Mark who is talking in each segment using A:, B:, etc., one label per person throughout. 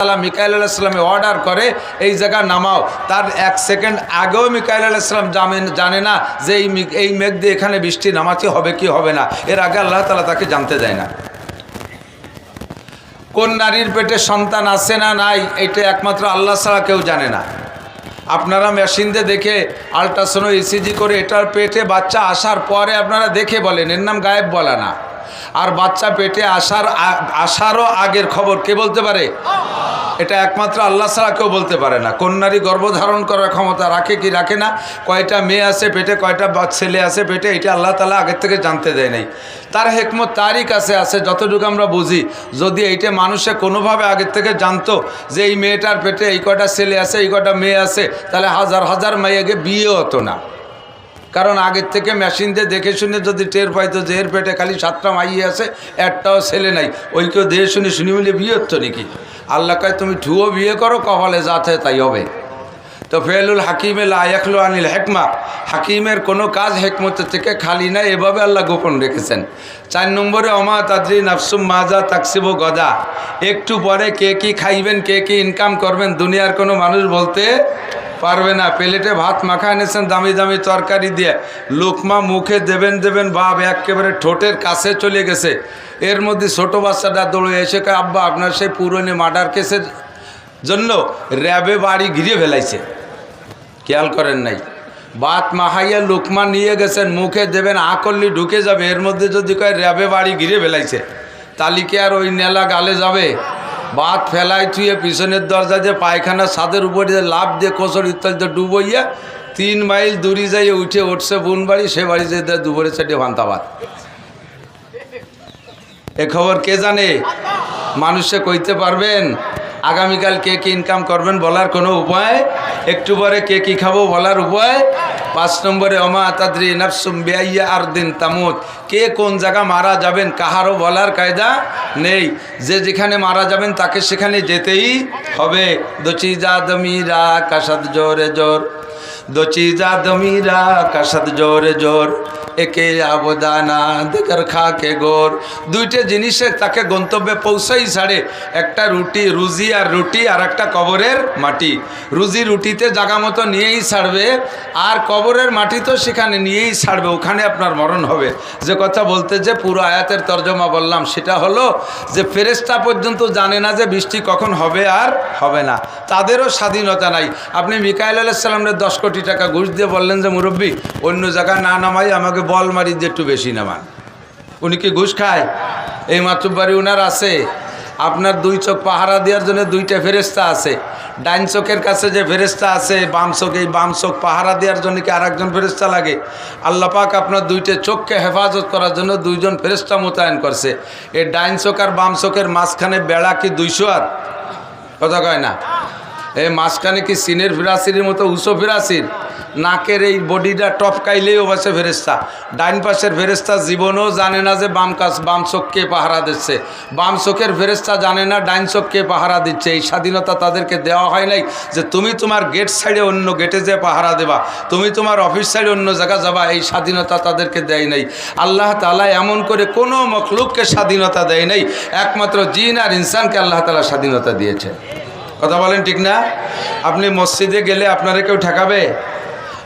A: তালা মিকাইল আলাহিসাল্লামে অর্ডার করে, এই জায়গা নামাও। তার এক সেকেন্ড আগেও মিকাইল আলাহিসাল্লাম জানেন জানে না যে এই এই মেঘ দিয়ে এখানে বৃষ্টি নামাতে হবে কি, হবে না। এর আগে আল্লাহ তালা তাকে জানতে দেয় না। কোন নারীর পেটে সন্তান আছে না নাই, এটা একমাত্র আল্লাহ ছাড়া কেউ জানে না। আপনারা মেশিন দিয়ে দেখে আলট্রাসাউন্ড ইসিজি করে এটার পেটে বাচ্চা আসার পরে আপনারা দেখে বলেন, এর নাম গায়েব বলা না। আর বাচ্চা পেটে আসার আসারও আগের খবর কে বলতে পারে? এটা একমাত্র আল্লাহ ছাড়া কেউ বলতে পারে না। কোন নারী গর্ভধারণ করার ক্ষমতা রাখে কি রাখে না? কয়টা মেয়ে আছে পেটে, কয়টা ছেলে আছে পেটে, এটা আল্লাহ তালা আগের থেকে জানতে দেয় নাই। তার হেকমত তারই কাছে আছে, যতটুকু আমরা বুঝি। যদি এইটা মানুষে কোনোভাবে আগের থেকে জানতো যে এই মেয়েটার পেটে এই কয়টা ছেলে আছে, এই কয়টা মেয়ে আছে, তাহলে হাজার হাজার মেয়েকে বিয়ে হতো না। কারণ আগের থেকে মেশিন দিয়ে দেখে শুনে যদি টের পাইতো যে এর পেটে খালি সাতটা মাইয়ে আছে, একটাও ছেলে নাই। ওই কেউ দেখে শুনে শুনি মিলে বিয়ে হতো নাকি? আল্লাহ কয়, তুমি ঠুয়ো বিয়ে করো, কপালে যাতে তাই হবে। তো ফেলুল হাকিমে লায়াকলু আনিল হেকমা। হাকিমের কোনো কাজ হেকমতের থেকে খালি না এভাবে আল্লাহ গোপন রেখেছেন। চার নম্বরে, অমা তাদ্রি নাফসুম মাজা তাকসিব গদা। একটু পরে কে কি খাইবেন, কে কি ইনকাম করবেন, দুনিয়ার কোনো মানুষ বলতে পারবে না। প্লেটে ভাত মাখা এনেছেন, দামি দামি তরকারি দিয়ে। লোকমা মুখে দেবেন দেবেন বাপ একেবারে ঠোঁটের কাছে চলে গেছে। এর মধ্যে ছোট বাচ্চাটা দৌড়ে এসে কয়, আব্বা, আপনার সেই পুরনো মার্ডার কেসের জন্য র্যাবে বাড়ি ঘিরে ফেলাইছে। খেয়াল করেন নাই। বাত মাহাইয়া লোকমা নিয়ে গেছেন, মুখে দেবেন, আকল্লি ঢুকে যাবে। এর মধ্যে যদি কয়, র্যাবে বাড়ি ঘিরে ফেলাইছে তালিকে আর ওই নেলা গালে যাবে? বাত ফেলাই থুয়ে পিছনের দরজা দিয়ে পায়খানা ছাদের উপরে লাভ দিয়ে কোচর ইত্যাদিতে ডুবইয়া তিন মাইল দূরি যাইয়ে উঠে উঠছে বোন বাড়ি, সে বাড়ি যেতে দুপুরে চারটে ভান্তাবাদ এ খবর কে জানে? মানুষে কইতে পারবেন, আগামীকাল কে কি ইনকাম করবেন বলার কোনো উপায়? একটু পরে কে কি খাব বলার উপায়? পাঁচ নম্বরে, অমা তাদ্রি নাফসুম বেআইয়া আর দিন তামুত। কে কোন জায়গা মারা যাবেন কাহারও বলার কায়দা নেই। যে যেখানে মারা যাবেন তাকে সেখানে যেতেই হবে। দচিজা দমিরা কাসাদ জোরে জোর। দচিজা দমিরা কাসাদ জোরে জোর। একে আবদানা দেখার খাকে গোর। দুইটা জিনিসে তাকে গন্তব্যে পৌঁছাই ছাড়ে। একটা রুটি, রুজি আর রুটি, আর একটা কবরের মাটি। রুজি রুটিতে জাগা মতো নিয়েই ছাড়বে, আর কবরের মাটি তো সেখানে নিয়েই ছাড়বে, ওখানে আপনার মরণ হবে। যে কথা বলতে যে পুরো আয়াতের তর্জমা বললাম, সেটা হলো যে ফেরেস্তা পর্যন্ত জানে না যে বৃষ্টি কখন হবে আর হবে না। তাদেরও স্বাধীনতা নাই। আপনি মিকাইল আলাইসাল্লামের দশ কোটি টাকা ঘুষ দিয়ে বললেন যে মুরব্বী, অন্য জায়গায় না নামাই আমাকে বল মারি দিয়ে একটু বেশি নামান উনি কি ঘুষ খায়? এই মাতুব্বাড়ি উনার আছে। আপনার দুই চোখ পাহারা দেওয়ার জন্য দুইটা ফেরেস্তা আছে। ডাইন চোখের কাছে যে ফেরেস্তা আছে, বাম চোখ এই বাম চোখ পাহারা দেওয়ার জন্য কি আর একজন ফেরেস্তা লাগে? আল্লাহ পাক আপনার দুইটা চোখকে হেফাজত করার জন্য দুইজন ফেরেস্তা মোতায়েন করছে। এই ডাইন চোখ আর বাম চোখের মাঝখানে বেড়া কি দুইশো আর? কথা কয় না। এই মাঝখানে কি সিনের ফিরাসির মতো উঁচু ফিরাসির? নাকের এই বডিটা টপকাইলেই পাশে ফেরেস্তা ডাইন পাশের ফেরেস্তা জীবনও জানে না যে বাম কাজ বাম চোখকে পাহারা দিচ্ছে। বাম চোখের ফেরেস্তা জানে না ডাইন চোখকে পাহারা দিচ্ছে। এই স্বাধীনতা তাদেরকে দেওয়া হয় নাই যে তুমি তোমার গেট সাইডে অন্য গেটে যে পাহারা দেবা, তুমি তোমার অফিস সাইডে অন্য জায়গা যাবা, এই স্বাধীনতা তাদেরকে দেয় নাই। আল্লাহ তালা এমন করে কোনো মখলুককে স্বাধীনতা দেয় নাই। একমাত্র জিন আর ইনসানকে আল্লাহ তালা স্বাধীনতা দিয়েছে। কথা বলেন ঠিক না? আপনি মসজিদে গেলে আপনারা কেউ ঠেকাবে?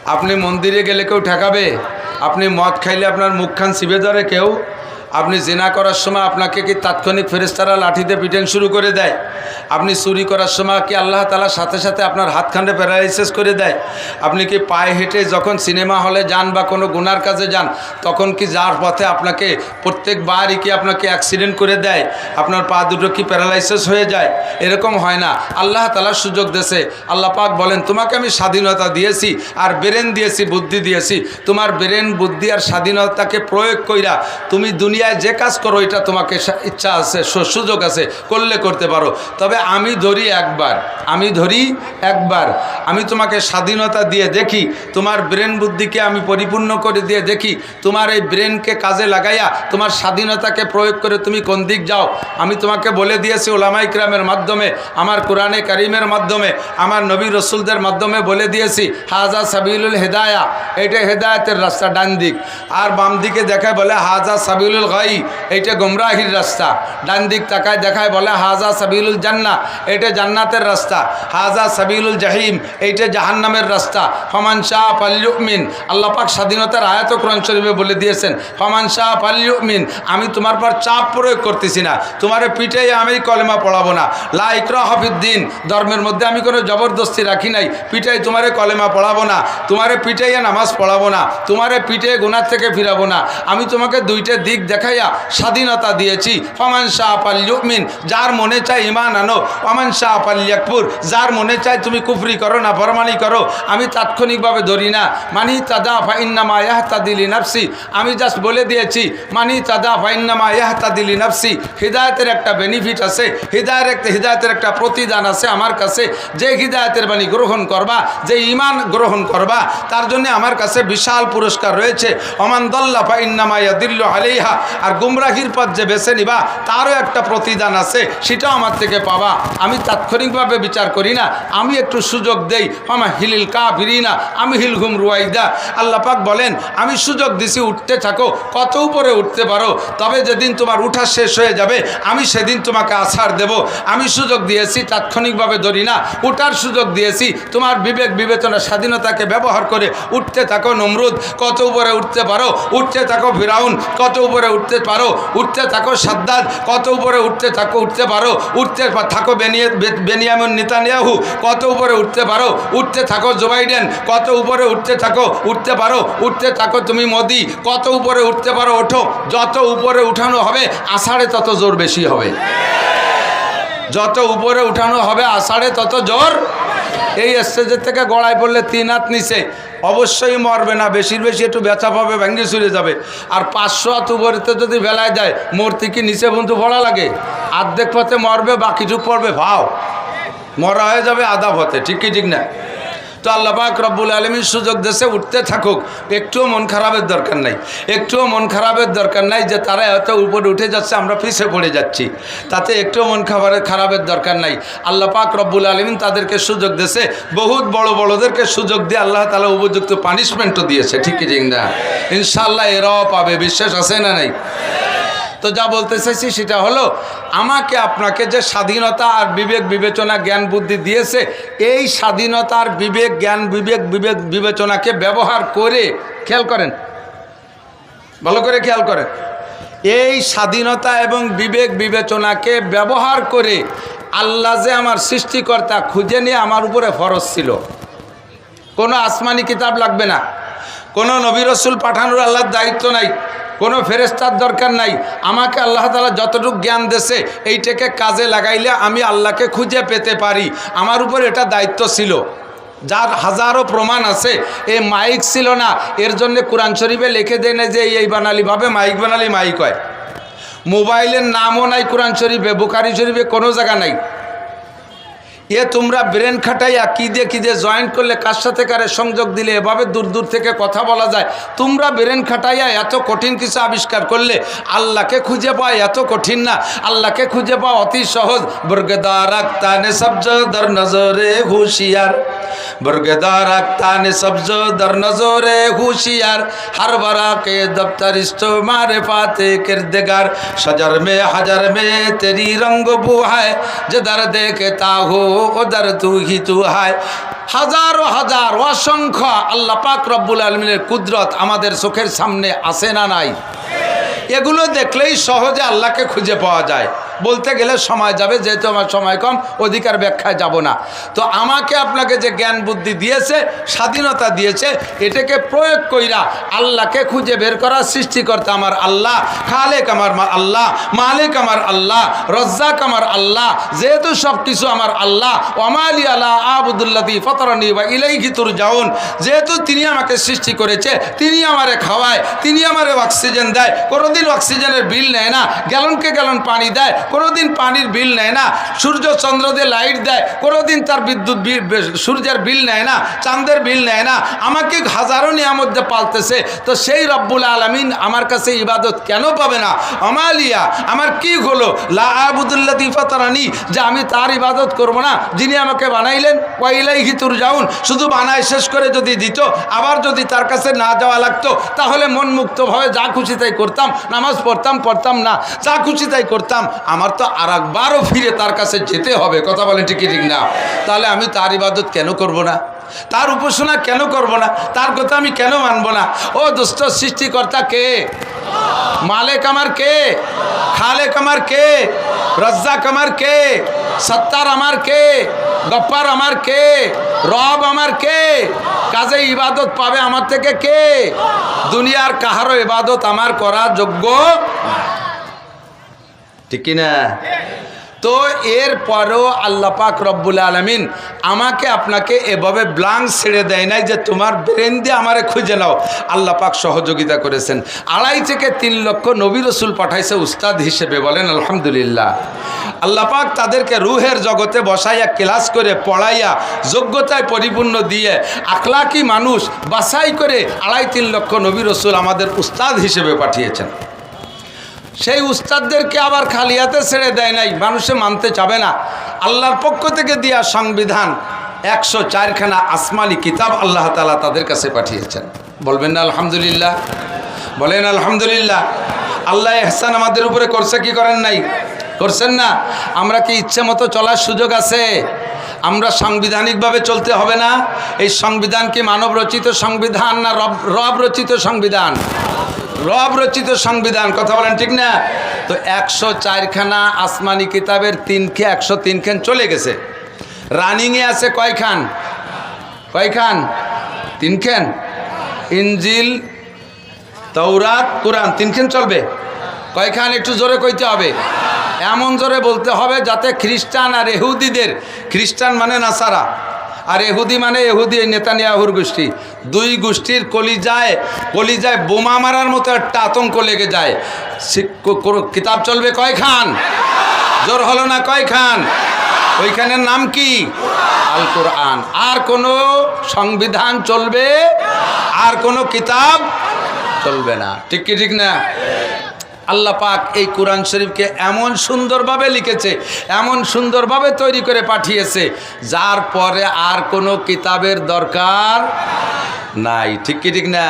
A: আপনি মন্দিরে গেলে কেউ ঠেকাবে? আপনি মদ খাইলে আপনার মুখখান শিবে ধরে কেউ? আপনি জেনা করার সময় আপনাকে কি তাৎক্ষণিক ফেরেস্তারা লাঠিতে পিটেন শুরু করে দেয়? আপনি চুরি করার সময় কি আল্লাহ তালার সাথে সাথে আপনার হাতখান্ডে প্যারালাইসিস করে দেয়? আপনি কি পায়ে হেঁটে যখন সিনেমা হলে যান বা কোনো গুনার কাজে যান, তখন কি যার পথে আপনাকে প্রত্যেকবারই কি আপনাকে অ্যাক্সিডেন্ট করে দেয়? আপনার পা দুটো কি প্যারালাইসিস হয়ে যায়? এরকম হয় না। আল্লাহ তালার সুযোগ দেশে আল্লাহ পাক বলেন, তোমাকে আমি স্বাধীনতা দিয়েছি আর ব্রেন দিয়েছি, বুদ্ধি দিয়েছি। তোমার ব্রেন, বুদ্ধি আর স্বাধীনতাকে প্রয়োগ কইরা তুমি দুনিয়ায় যে কাজ করো, এটা তোমাকে ইচ্ছা আছে সুযোগ আছে, করলে করতে পারো। তবে আমি ধরি একবার, আমি ধরি একবার। আমি তোমাকে স্বাধীনতা দিয়ে দেখি, তোমার ব্রেন বুদ্ধিকে আমি পরিপূর্ণ করে দিয়ে দেখি, তোমার এই ব্রেনকে কাজে লাগাইয়া, তোমার স্বাধীনতাকে প্রয়োগ করে তুমি কোন দিক যাও। আমি তোমাকে বলে দিয়েছি ওলামাই ক্রামের মাধ্যমে, আমার কোরআনে কারিমের মাধ্যমে, আমার নবী রসুলদের মাধ্যমে বলে দিয়েছি, হাজা সাবিলুল হেদায়া। এটা হেদায়তের রাস্তা, ডান দিক। আর বাম দিকে দেখায় বলে, হাজা সাবিলুল গাই, এইটা গোমরাহির রাস্তা। ডান দিক তাকায় দেখায় বলে, হাজা সাবিলুল জান্না এটা জান্নাতের রাস্তা। হাজা সাবিলুল জাহিম, এইটা জাহান্নামের রাস্তা। ফমান শাহ পাল্লুমিন আল্লাহ পাক স্বাধীনতার আয়াত কোরআন শরীফে বলে দিয়েছেন, ফমান শাহ পাল্লুমিন আমি তোমার পর চাপ প্রয়োগ করতেছি না। তোমার পিঠে আমি কলেমা পড়াবো না। লা হাফিদ্দিন ধর্মের মধ্যে আমি কোনো জবরদস্তি রাখি নাই। পিঠাই তোমারে কলেমা পড়াবো না। তোমারে পিঠাইয়া নামাজ পড়াবো না। তোমারে পিঠে গুনার থেকে ফিরাবো না। আমি তোমাকে দুইটা দিক দেখাইয়া স্বাধীনতা দিয়েছি। ফমান শাহ পাল্লুমিন যার মনে চায় ইমান আনো। ফমান শাহ পাল্লিয়াকপুর যার মনে চায় তুমি কুফরি করো না, ফরমানি করো। আমি তাৎক্ষণিকভাবে ধরি না। মানি তাদা ফাইন্নামা ইয়াহতাদিলি নাফসি আমি জাস্ট বলে দিয়েছি, মানি তাদা ফাইন্নামা ইয়াহতাদিলি নাফসি হৃদায়তের একটা বেনিফিট আছে, হৃদায়ের একটা হৃদায়তের একটা প্রতিদান আছে আমার কাছে। যে হৃদায়তের বাণী গ্রহণ করবা, যে ইমান গ্রহণ করবা, তার জন্য আমার কাছে বিশাল পুরস্কার রয়েছে। অমান দল্লা ফাইন্নামা ইয়াদিল্ল আলাইহা। আর গুমরাহির পথ যে বেছে নিবা, তারও একটা প্রতিদান আছে, সেটাও আমার থেকে পাবা। আমি তাৎক্ষণিকভাবে বিচার করি না, আমি একটু সুযোগ দেই। আমা হিলিল কা ফিরি না আমি হিল ঘুম রুয়াইদা। আল্লাহ পাক বলেন, আমি সুযোগ দিছি, উঠতে থাকো, কত উপরে উঠতে পারো, তবে যেদিন তোমার উঠা শেষ হয়ে যাবে, আমি সেদিন তোমাকে আছাড় দেব। আমি সুযোগ দিয়েছি, তাৎক্ষণিকভাবে ধরি না, উঠার সুযোগ দিয়েছি, তোমার বিবেক বিবেচনা, স্বাধীনতাকে ব্যবহার করে উঠতে থাকো, নমরুদ, কত উপরে উঠতে পারো, উঠতে থাকো ফিরাউন, কত উপরে উঠতে পারো, উঠতে থাকো সাদ্দাদ, কত উপরে উঠতে থাকো, উঠতে পারো, উঠতে থাকো বেনিয়ে বেনিয়ামিন নেতানিয়াহু, কত উপরে উঠতে পারো, উঠতে থাকো জো বাইডেন, কত উপরে উঠতে থাকো, উঠতে পারো, উঠতে থাকো তুমি মোদি, কত উপরে উঠতে পারো ওঠো, যত উপরে উঠানো হবে, আষাঢ়ে তত জোর বেশি হবে। যত উপরে উঠানো হবে, আষাঢ়ে তত জোর এই স্টেজের থেকে গড়ায় পড়লে তিন হাত নিচে। অবশ্যই মরবে না, বেশির বেশি একটু বেচা পাবে, ভেঙে চলে যাবে। আর পাঁচশো হাত উপরেতে যদি বেলায় দেয় মূর্তি কি নিচে বন্ধু পড়া লাগে? আর্ধেক পথে মরবে বাকিটুক পড়বে, ভাও। মরা হয়ে যাবে আধা পথে, ঠিক কি, ঠিক না? তো আল্লাহ পাক রব্বুল আলমীর সুযোগ দেশে উঠতে থাকুক। একটুও মন খারাপের দরকার নাই। একটুও মন খারাপের দরকার নাই যে তারা এত উপরে উঠে যাচ্ছে, আমরা পিছিয়ে পড়ে যাচ্ছি। তাতে একটুও মন খাবারের খারাপের দরকার নাই। আল্লাহ পাক রব্বুল আলমিন তাদেরকে সুযোগ দেশে বহুত বড় বড়দেরকে সুযোগ দিয়ে আল্লাহ তালা উপযুক্ত পানিশমেন্টও দিয়েছে। ঠিক না? ইনশাল্লাহ এরাও পাবে। বিশ্বাস আছে না নাই? তো যা বলতে চাইছি সেটা হলো, আমাকে আপনাকে যে স্বাধীনতা আর বিবেক বিবেচনা জ্ঞান বুদ্ধি দিয়েছে, এই স্বাধীনতা আর বিবেক জ্ঞান বিবেক বিবেক বিবেচনাকে ব্যবহার করে খেয়াল করেন। ভালো করে খেয়াল করেন। এই স্বাধীনতা এবং বিবেক বিবেচনাকে ব্যবহার করে আল্লাহ যে আমার সৃষ্টিকর্তা খুঁজে নিয়ে আমার উপরে ফরজ ছিল। কোনো আসমানি কিতাব লাগবে না। কোনো নবী রসুল পাঠানোর আল্লাহর দায়িত্ব নাই। কোনো ফেরেস্তার দরকার নাই। আমাকে আল্লাহ তালা যতটুকু জ্ঞান দেশে এইটাকে কাজে লাগাইলে আমি আল্লাহকে খুঁজে পেতে পারি। আমার উপর এটা দায়িত্ব ছিল। যার হাজারো প্রমাণ আছে এই মাইক ছিল না। এর জন্য কোরআন শরীফে লিখে দেয় না যে, এই বানালিভাবে মাইক বানালি মাইক হয়। মোবাইলের নামও নাই কোরআন শরীফে, বুখারি শরীফে কোনো জায়গা নাই। এ তোমরা ব্রেন খাটাইয়া কী দিয়ে কী দিয়ে জয়েন্ট করলে, কার সাথে কারে সংযোগ দিলে, এভাবে দূর দূর থেকে কথা বলা যায়। তোমরা ব্রেন খাটাইয়া এত কঠিন কিছু আবিষ্কার করলে, আল্লাহকে খুঁজে পাওয়া এত কঠিন না। আল্লাহকে খুঁজে পাওয়া অতি সহজ। বর্গদার আক্তানে দর নজরে হুশিয়ার। বর্গেদার আক্তানে সবজ দর নজরে হুশিয়ার हर बरा के दफ्तर इस्तो मारे पाते किरदगार शजर में हजर में तेरी रंग बू है जदर देखता हो उधर तू ही तू है হাজারো হাজার অসংখ্য আল্লাহ পাক রব্বুল আলমিনের কুদরত আমাদের চোখের সামনে আসে না নাই এগুলো দেখলেই সহজে আল্লাহকে খুঁজে পাওয়া যায় বলতে গেলে সময় যাবে, যেহেতু আমার সময় কম, অধিকার ব্যাখ্যায় যাব না। তো আমাকে আপনাকে যে জ্ঞান বুদ্ধি দিয়েছে, স্বাধীনতা দিয়েছে, এটাকে প্রয়োগ কইরা আল্লাহকে খুঁজে বের করার সৃষ্টিকর্তা আমার আল্লাহ, খালেক আমার আল্লাহ, মালিক আমার আল্লাহ, রজ্জাক আমার আল্লাহ, যেহেতু সব কিছু আমার আল্লাহ ওমালি আল্লাহ আবুদুল্লাদি ফতরানি বা ইলাইহি তুর যাউন যেহেতু তিনি আমাকে সৃষ্টি করেছে, তিনি আমারে খাওয়ায়, তিনি আমারে অক্সিজেন দেয়, কোনোদিন অক্সিজেনের বিল নেয় না, গ্যালনকে গ্যালন পানি দেয় কোনোদিন পানির বিল নেয় না, সূর্য চন্দ্র দিয়ে লাইট দেয়, কোনোদিন তার বিদ্যুৎ সূর্যের বিল নেয় না, চাঁদের বিল নেয় না, আমাকে হাজারো নিয়ামত পালতেছে, তো সেই রব্বুল আলমিন আমার কাছে ইবাদত কেন পাবে না? আমালিয়া আমার কি হলো? লা আবুদুল্লাহ দিফাতারানি যে আমি তার ইবাদত করব না, যিনি আমাকে বানাইলেন পয়লাই হিতুর যাউন শুধু বানায় শেষ করে যদি দিত, আবার যদি তার কাছে না যাওয়া লাগতো, তাহলে মন মুক্তভাবে যা খুশি তাই করতাম, নামাজ পড়তাম পড়তাম না, যা খুশি তাই করতাম আমার তো আর একবারও ফিরে তার কাছে যেতে হবে। কথা বলে ঠিকই ঠিক না? তাহলে আমি তার ইবাদত কেন করব না? তার উপাসনা কেন করব না? তার কথা আমি কেন মানব না? ও দুষ্ট সৃষ্টিকর্তা কে? মালেক আমার কে? খালেক আমার কে? রজ্জাক আমার কে? সত্তার আমার কে? গপ্পার আমার কে? রব আমার কে? কাজে ইবাদত পাবে আমার থেকে কে? দুনিয়ার কাহারও ইবাদত আমার করার যোগ্য ঠিক না? তো এর পরেও আল্লাহ পাক রব্বুল আলমিন আমাকে আপনাকে এভাবে ব্লাঙ্ক ছেড়ে দেয় নাই যে তোমার ব্রেন দিয়ে আমারে খুঁজে নাও। আল্লাহ পাক সহযোগিতা করেছেন। আড়াই থেকে তিন লক্ষ নবী রসুল পাঠাইছে উস্তাদ হিসেবে বলেন, আলহামদুলিল্লাহ। আল্লাহ পাক তাদেরকে রুহের জগতে বসাইয়া ক্লাস করে পড়াইয়া যোগ্যতায় পরিপূর্ণ দিয়ে আখলাকি মানুষ বাছাই করে আড়াই তিন লক্ষ নবী রসুল আমাদের উস্তাদ হিসেবে পাঠিয়েছেন। সেই উস্তাদদেরকে আবার খালিয়াতে ছেড়ে দেয় নাই, মানুষে মানতে চাবে না। আল্লাহর পক্ষ থেকে দেওয়া সংবিধান একশো চারখানা আসমানি কিতাব আল্লাহ তালা তাদের কাছে পাঠিয়েছেন। বলবেন না, আলহামদুলিল্লাহ। বলেন, আলহামদুলিল্লাহ। আল্লাহ এহসান আমাদের উপরে করছে কি করেন নাই? করছেন না? আমরা কি ইচ্ছে মতো চলার সুযোগ আছে? আমরা সাংবিধানিকভাবে চলতে হবে না? এই সংবিধান কি মানব রচিত সংবিধান না রব রব রচিত সংবিধান? রব রচিত সংবিধান, কথা বলেন ঠিক না? তো একশো চারখানা আসমানি কিতাবের তিনখে একশো তিনখান চলে গেছে। রানিংয়ে আছে কয়খান? কয়খান? তিনখান ইঞ্জিল তৌরাত কোরআন তিনখান চলবে। কয়খান একটু জোরে কইতে হবে। এমন জোরে বলতে হবে যাতে খ্রিস্টান আর এহুদিদের, খ্রিস্টান মানে নাসারা। আর এহুদি মানে এহুদি নেতানিয়াহুর গোষ্ঠী। দুই গোষ্ঠীর কলিজায় কলিজায় বোমা মারার মতো একটা আতঙ্ক লেগে যায়। কিতাব চলবে কয়খান জোর হলো না কয়খান ওইখানের নাম কি? আল কোরআন আর কোনো সংবিধান চলবে? আর কোনো কিতাব চলবে না। ঠিক কি, ঠিক না? আল্লাহ পাক এই কোরআন শরীফকে এমন সুন্দরভাবে লিখেছে, এমন সুন্দরভাবে তৈরি করে পাঠিয়েছে, যার পরে আর কোনো কিতাবের দরকার নাই, ঠিক কি ঠিক না?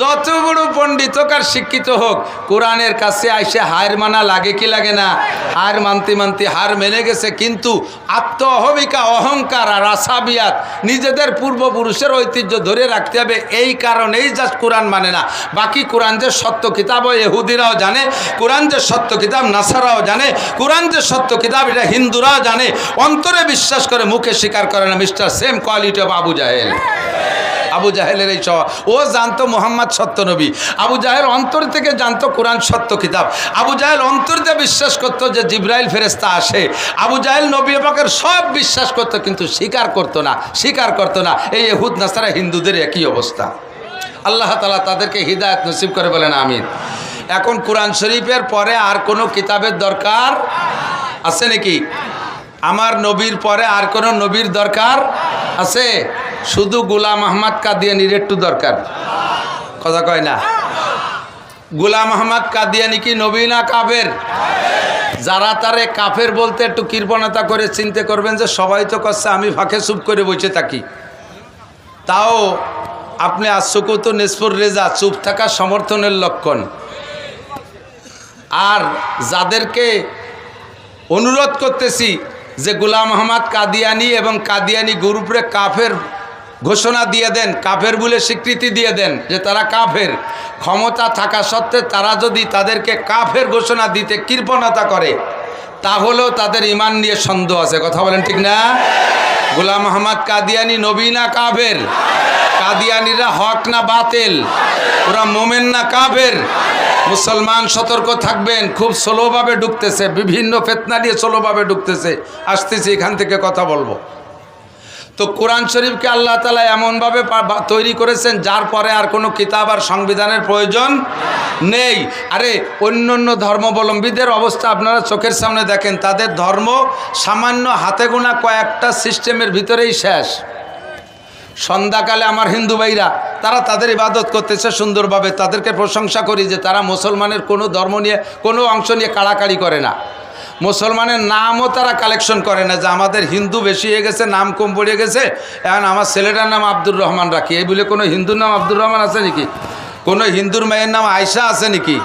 A: যত বড় পণ্ডিত হোক আর শিক্ষিত হোক, কোরআনের কাছে আইসে হার মানা লাগে কি লাগে না? হার মানতে মানতে হার মেনে গেছে, কিন্তু আত্ম অহমিকা অহংকার আর আসাবিয়াত নিজেদের পূর্বপুরুষের ঐতিহ্য ধরে রাখতে হবে, এই কারণেই জাস্ট কোরআন মানে না। বাকি কোরআন যে সত্য কিতাব এহুদিরাও জানে, কোরআন যে সত্য কিতাব, নাসারাও জানে, কোরআন যে সত্য কিতাব, এটা হিন্দুরাও জানে, অন্তরে বিশ্বাস করে, মুখে স্বীকার করে না, mister same quality of Abu Jahl. Abu জাহেলের এই স্বভাব ও জানতো মোহাম্মদ সত্য নবী। আবু জাহেল অন্তর থেকে জানতো কোরআন সত্য কিতাব। আবু জাহেল অন্তর বিশ্বাস করতো যে জিব্রাইল ফেরেস্তা আসে। আবু জাহেল নবী পাকের সব বিশ্বাস করতো, কিন্তু স্বীকার করতো না, স্বীকার করতো না। এই এহুদ নাসারা, হিন্দুদের একই অবস্থা। আল্লাহ তালা তাদেরকে হৃদায়ত নসিব করে বলেন, আমিন। এখন কোরআন শরীফের পরে আর কোনো কিতাবের দরকার আছে নাকি? আমার নবীর পরে আর কোনো নবীর দরকার আছে? শুধু গোলাম আহমদ কাদিয়ানির একটু দরকার। কথা কয় না। গোলাম আহমদ কাদিয়ানি কি নবী না কাফের? যারা তারে কাফের বলতে একটু কৃপণতা করে চিন্তা করবেন যে সবাই তো করছে আমি ফাঁকে চুপ করে বসে থাকি। তাও আপনি আশ্বকত নেসপুর রেজা, চুপ থাকা সমর্থনের লক্ষণ। আর যাদেরকে অনুরোধ করতেছি যে গুলাম মোহাম্মদ কাদিয়ানি এবং কাদিয়ানি গ্রুপরে কাফের ঘোষণা দিয়ে দেন, কাফের বলে স্বীকৃতি দিয়ে দেন যে তারা কাফের। ক্ষমতা থাকা সত্ত্বে তারা যদি তাদেরকে কাফের ঘোষণা দিতে কৃপণতা করে, তাহলেও তাদের ইমান নিয়ে সন্দেহ আছে। কথা বলেন ঠিক না? গোলাম মোহাম্মদ কাদিয়ানি নবী না কাফের? কাদিয়ানিরা হক না বাতেল? ওরা মোমেন না কাফের? মুসলমান সতর্ক থাকবেন, খুব স্লোভাবে ঢুকতেছে, বিভিন্ন ফেতনা দিয়ে স্লোভাবে ঢুকতেছে। আসতেছি, এখান থেকে কথা বলব। তো কোরআন শরীফকে আল্লাহ তালা এমনভাবে তৈরি করেছেন, যার পরে আর কোনো কিতাব আর সংবিধানের প্রয়োজন নেই। আরে অন্য অন্য ধর্মাবলম্বীদের অবস্থা আপনারা চোখের সামনে দেখেন, তাদের ধর্ম সামান্য হাতে গোনা কয়েকটা সিস্টেমের ভিতরেই শেষ। সন্ধ্যাকালে আমার হিন্দু ভাইরা, তারা তাদের ইবাদত করতেছে সুন্দরভাবে। তাদেরকে প্রশংসা করি যে তারা মুসলমানের কোনো ধর্ম নিয়ে, কোনো অংশ নিয়ে কাড়াকাড়ি করে না। মুসলমানের নামও তারা কালেকশন করে না, যে আমাদের হিন্দু বেশি হয়ে গেছে, নাম কম পড়ে গেছে। এখন আমার ছেলেটার নাম আব্দুর রহমান রাখি। এই বলে কোনো হিন্দুর নাম আব্দুর রহমান আছে নাকি? কোনো হিন্দুর মেয়ের নাম আয়সা আছে নাকি?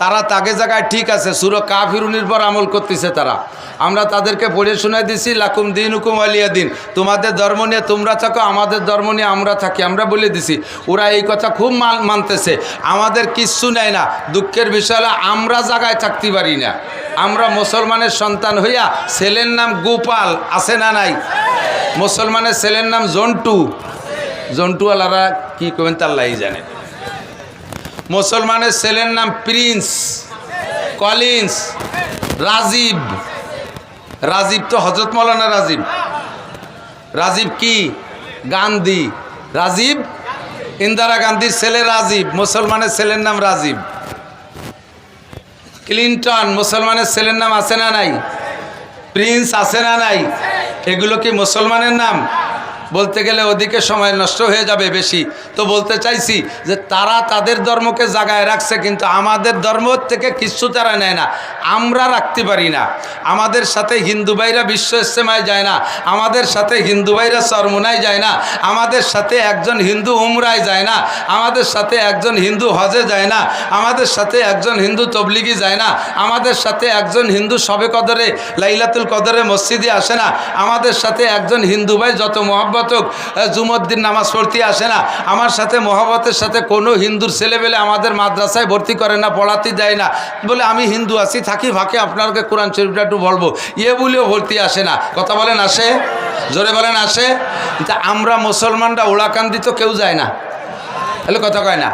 A: তারা তাকে জায়গায় ঠিক আছে, সুর কাফিরুনির পর আমল করতেছে তারা। আমরা তাদেরকে পড়ে শুনে দিছি, লাকুম দিন হুকুম আলিয়া দিন। তোমাদের ধর্ম নিয়ে তোমরা থাকো, আমাদের ধর্ম নিয়ে আমরা থাকি। আমরা বলে দিছি, ওরা এই কথা খুব মান, মানতেছে। আমাদের কিচ্ছু নেয় না। দুঃখের বিষয় আমরা জায়গায় থাকতে পারি না। আমরা মুসলমানের সন্তান হইয়া ছেলের নাম গোপাল আছে না নাই? মুসলমানের ছেলের নাম জন্টু। জন্টুওয়ালারা কি করবেন তাল্লাই জানে। মুসলমানের ছেলের নাম প্রিন্স, কলিন্স, রাজীব। রাজীব তো হজরত মৌলানা রাজীব। রাজীব কি? গান্ধী। রাজীব? ইন্দিরা গান্ধীর ছেলে রাজীব। মুসলমানের ছেলের নাম রাজীব। ক্লিন্টন, মুসলমানের ছেলের নাম আছে না নাই? প্রিন্স আছে না নাই? এগুলো কি মুসলমানের নাম? বলতে গেলে ওদিকে সময় নষ্ট হয়ে যাবে বেশি। তো বলতে চাইছি যে তারা তাদের ধর্মকে জাগায় রাখছে, কিন্তু আমাদের ধর্ম থেকে কিচ্ছু তারা নেয় না। আমরা রাখতে পারি না। আমাদের সাথে হিন্দু ভাইরা বিশ্ব ইস্তেমায় যায় না। আমাদের সাথে হিন্দু ভাইরা চরমুনায় যায় না। আমাদের সাথে একজন হিন্দু উমরায় যায় না। আমাদের সাথে একজন হিন্দু হজে যায় না। আমাদের সাথে একজন হিন্দু তবলিগি যায় না। আমাদের সাথে একজন হিন্দু সবে কদরে, লাইলাতুল কদরে মসজিদে আসে না। আমাদের সাথে একজন হিন্দু ভাই যত মহব্বত হোক জুমদ্দিন নামাজ পড়তে আসে না। আমার সাথে মহব্বতের সাথে কোনো হিন্দুর ছেলেবেলে আমাদের মাদ্রাসায় ভর্তি করে না, পড়াতে দেয় না। বলে, আমি হিন্দু আছি, থাকি ফাঁকে, আপনাকে কোরআন শরীফটা একটু বলব। ইয়ে বলেও ভর্তি আসে না। কথা বলেন, আসে? জোরে বলেন, আসে? আমরা মুসলমানরা ওড়াকান্দি তো কেউ যায় না। তাহলে কথা কয় না।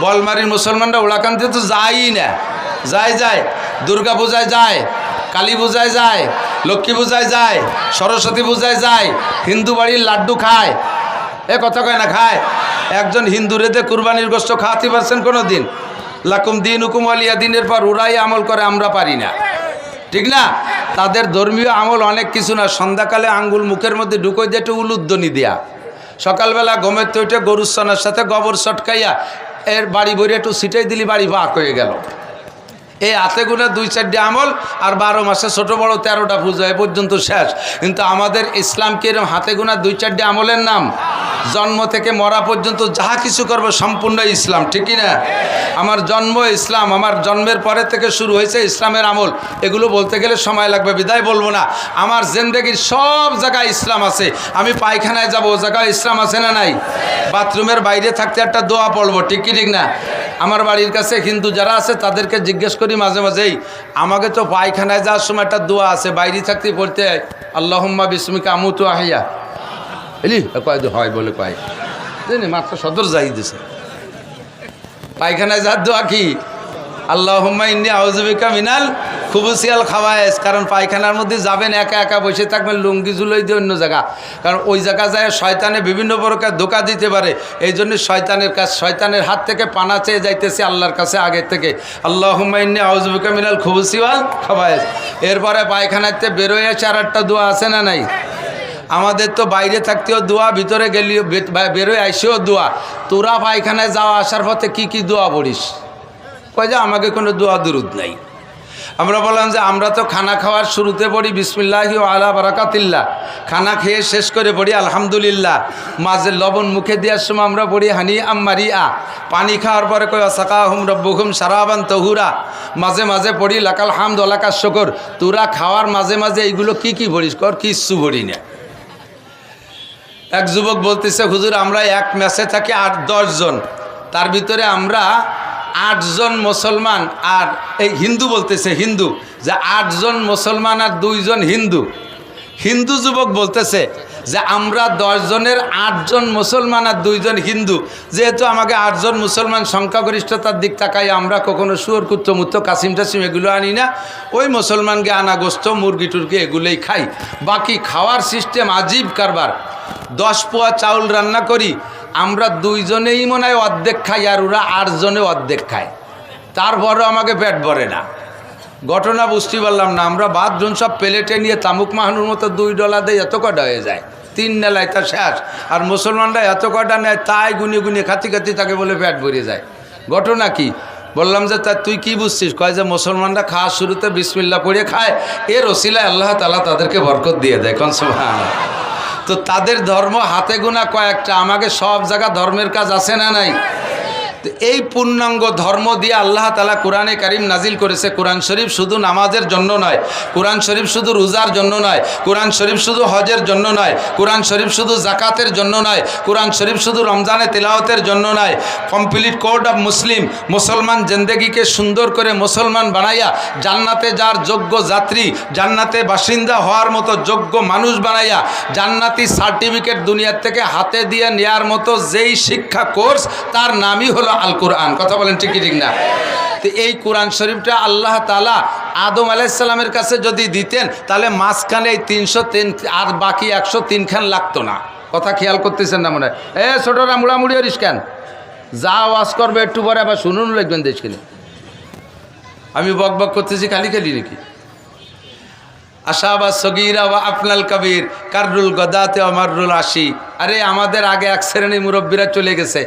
A: বলমারির মুসলমানরা ওড়াকান্দি তো যায়ই না। যায় যায়। দুর্গা পূজায় যায়, কালী পূজায় যায় লক্ষ্মী পূজায় যায়, সরস্বতী পূজায় যায়, হিন্দু বাড়ির লাড্ডু খায়। এ কথা কয় না, খায়। একজন হিন্দু রেদে কুরবানির গোষ্ঠ খাওয়াতে পারছেন কোনো দিন লাকুম দিন হুকুম আলিয়া দিনের পর ওরাই আমল করে আমরা পারি না। ঠিক না? তাদের ধর্মীয় আমল অনেক কিছু না, সন্ধ্যাকালে আঙ্গুল মুখের মধ্যে ঢুকোই দিয়ে একটু উলুদ্দনি দেয়া। সকালবেলা গমের তৈটে গরুর সনের সাথে গোবর সটকাইয়া এর বাড়ি ভরে একটু সিটাই দিলি, বাড়ি বাক হয়ে গেল। এই হাতে গুনে দুই চারটে আমল আর বারো মাসে ছোট বড় তেরোটা পুজো এ পর্যন্ত শেষ। কিন্তু আমাদের ইসলামকে এরকম হাতে গোনা দুই চারটে আমলের নাম? জন্ম থেকে মরা পর্যন্ত যাহা কিছু করব সম্পূর্ণ ইসলাম ঠিকই না আমার জন্ম ইসলাম, আমার জন্মের পরে থেকে শুরু হয়েছে ইসলামের আমল। এগুলো বলতে গেলে সময় লাগবে, বিদায় বলব না। আমার জেন্দেগির সব জায়গায় ইসলাম আছে। আমি পায়খানায় যাব, ও জায়গায় ইসলাম আছে না নাই? বাথরুমের বাইরে থাকতে একটা দোয়া পড়ব, ঠিক কি, ঠিক না? আমার বাড়ির কাছে হিন্দু যারা আছে, তাদেরকে জিজ্ঞেস করি মাঝে মাঝেই, আমাকে তো পায়খানায় যাওয়ার সময় একটা দোয়া আছে, বাইরে থাকতে পড়তে আল্লাহম্মা বিস্মিকা আমুতু আহিয়া। বুঝলি কয় হয়, বলে কয়। মাত্র সদর যাই দিছে। পায়খানায় যাওয়ার দোয়া কি? আল্লাহম্মা ইন্নি আউজুবিকা মিনাল খুবুসিয়াল খাওয়ায়েস। কারণ পায়খানার মধ্যে যাবেন, একা একা বসে থাকবেন, লুঙ্গি জুলোই দিয়ে অন্য জায়গা। কারণ ওই জায়গা যায় শয়তানে বিভিন্ন প্রকার ধোকা দিতে পারে। এই জন্য শয়তানের কাছে শয়তানের হাত থেকে পানা চেয়ে যাইতেছে আল্লাহর কাছে আগে থেকে। আল্লাহ ইন্নি আউজুবিকা মিনাল খুবুসিওয়াল খাওয়ায়েস। এরপরে পায়খানাতে বেরোয় চার আটটা দোয়া আছে না নাই? আমাদের তো বাইরে থাকতেও দোয়া, ভিতরে গেলেও বেরোয় আইসেও দোয়া। তোরা পায়খানায় যাওয়া আসার পথে কি কি দোয়া পড়িস? কয় যে আমাকে কোনো দোয়া দুরুদ নাই। আমরা বললাম যে আমরা তো খানা খাওয়ার শুরুতে পড়ি বিসমিল্লাহি আলা বারাকাতিল্লা খানা খেয়ে শেষ করে পড়ি আলহামদুলিল্লাহ। মাঝে লবণ মুখে দেওয়ার সময় আমরা পড়ি হানি আম্মারি আ পানি খাওয়ার পরে কই সাকা হুম রব্বুহুম সারাবান তহুরা। মাঝে মাঝে পড়ি, লাকাল হামদ লাকার শকর। তুরা খাওয়ার মাঝে মাঝে এইগুলো কি কি পড়িস কর? কিচ্ছু পড়ি না। এক যুবক বলতেছে, হুজুর, আমরা এক ম্যাচে থাকি আট দশজন তার ভিতরে আমরা আটজন মুসলমান আর এই হিন্দু বলতেছে হিন্দু, যে আটজন মুসলমান আর দুইজন হিন্দু। হিন্দু যুবক বলতেছে যে আমরা দশজনের আটজন মুসলমান আর দুইজন হিন্দু। যেহেতু আমাকে আটজন মুসলমান সংখ্যাগরিষ্ঠতার দিক তাকাই আমরা কখনো শুয়োর কুত্তমুত্ত কাসিম টাসিম এগুলো আনি না। ওই মুসলমানকে আনা গোস্ত, মুরগি, টুরগি এগুলোই খাই। বাকি খাওয়ার সিস্টেম আজীব কারবার। দশ পোয়া চাউল রান্না করি আমরা দুইজনেই মনে হয় অর্ধেক খাই আর ওরা আটজনে অর্ধেক খায়। তারপরও আমাকে পেট ভরে না। ঘটনা বুঝতে পারলাম না। আমরা বাথরুম সব প্লেটে নিয়ে তামুক মাহানুর মতো দুই ডলার দিয়ে এত কটা হয়ে যায়? তিন নেলায় তা শেষ। আর মুসলমানরা এত কটা নেয়, তাই গুনি গুনি খাতি খাতি তাকে বলে পেট ভরে যায়। ঘটনা কি? বললাম যে, তা তুই কি বুঝছিস? কয় যে, মুসলমানরা খাওয়া শুরুতে বিসমিল্লা পড়ে খায়। এর ওসিলায় আল্লাহ তালা তাদেরকে বরকত দিয়ে দেয়। কোন সময় তো তাদের ধর্ম হাতে গোনা কয়েকটা। আমাকে সব জায়গা ধর্মের কাজ আছে না নাই? তো এই পূর্ণাঙ্গ ধর্ম দিয়ে আল্লাহ তালা কোরআনে কারিম নাজিল করেছে। কোরআন শরীফ শুধু নামাজের জন্য নয়। কোরআন শরীফ শুধু রোজার জন্য নয়। কোরআন শরীফ শুধু হজের জন্য নয়। কোরআন শরীফ শুধু জাকাতের জন্য নয়। কোরআন শরীফ শুধু রমজানে তেলাওয়াতের জন্য নয়। Complete code of Muslim. মুসলমান জিন্দেগিকে সুন্দর করে মুসলমান বানাইয়া জান্নাতে যার যোগ্য যাত্রী, জান্নাতে বাসিন্দা হওয়ার মতো যোগ্য মানুষ বানাইয়া জান্নাতি সার্টিফিকেট দুনিয়ার থেকে হাতে দিয়ে নেয়ার মতো যেই শিক্ষা কোর্স, তার নামই হলো আল কোরআন কথা বলেন ঠিকই ঠিক না? তো এই কোরআন শরীফটা আল্লাহ তালা আদম আলাইসাল্লামের কাছে যদি দিতেন, তাহলে মাঝখানে এই তিনশো তিন আর বাকি একশো তিনখান লাগতো না। কথা খেয়াল করতেছেন না মনে হয়? এ, ছোটরা মুড়ামুড়ি হরিস কেন? যা ওয়াজ করবে একটু পরে আবার শুনুন লিখবেন দেশখানে আমি বক বক করতেছি, খালি খালি নাকি? আশা বা সগিরা বা আপনাল কবির, কাররুল গদাতে অমারুল আশি। আরে আমাদের আগে এক শ্রেণি মুরব্বীরা চলে গেছে।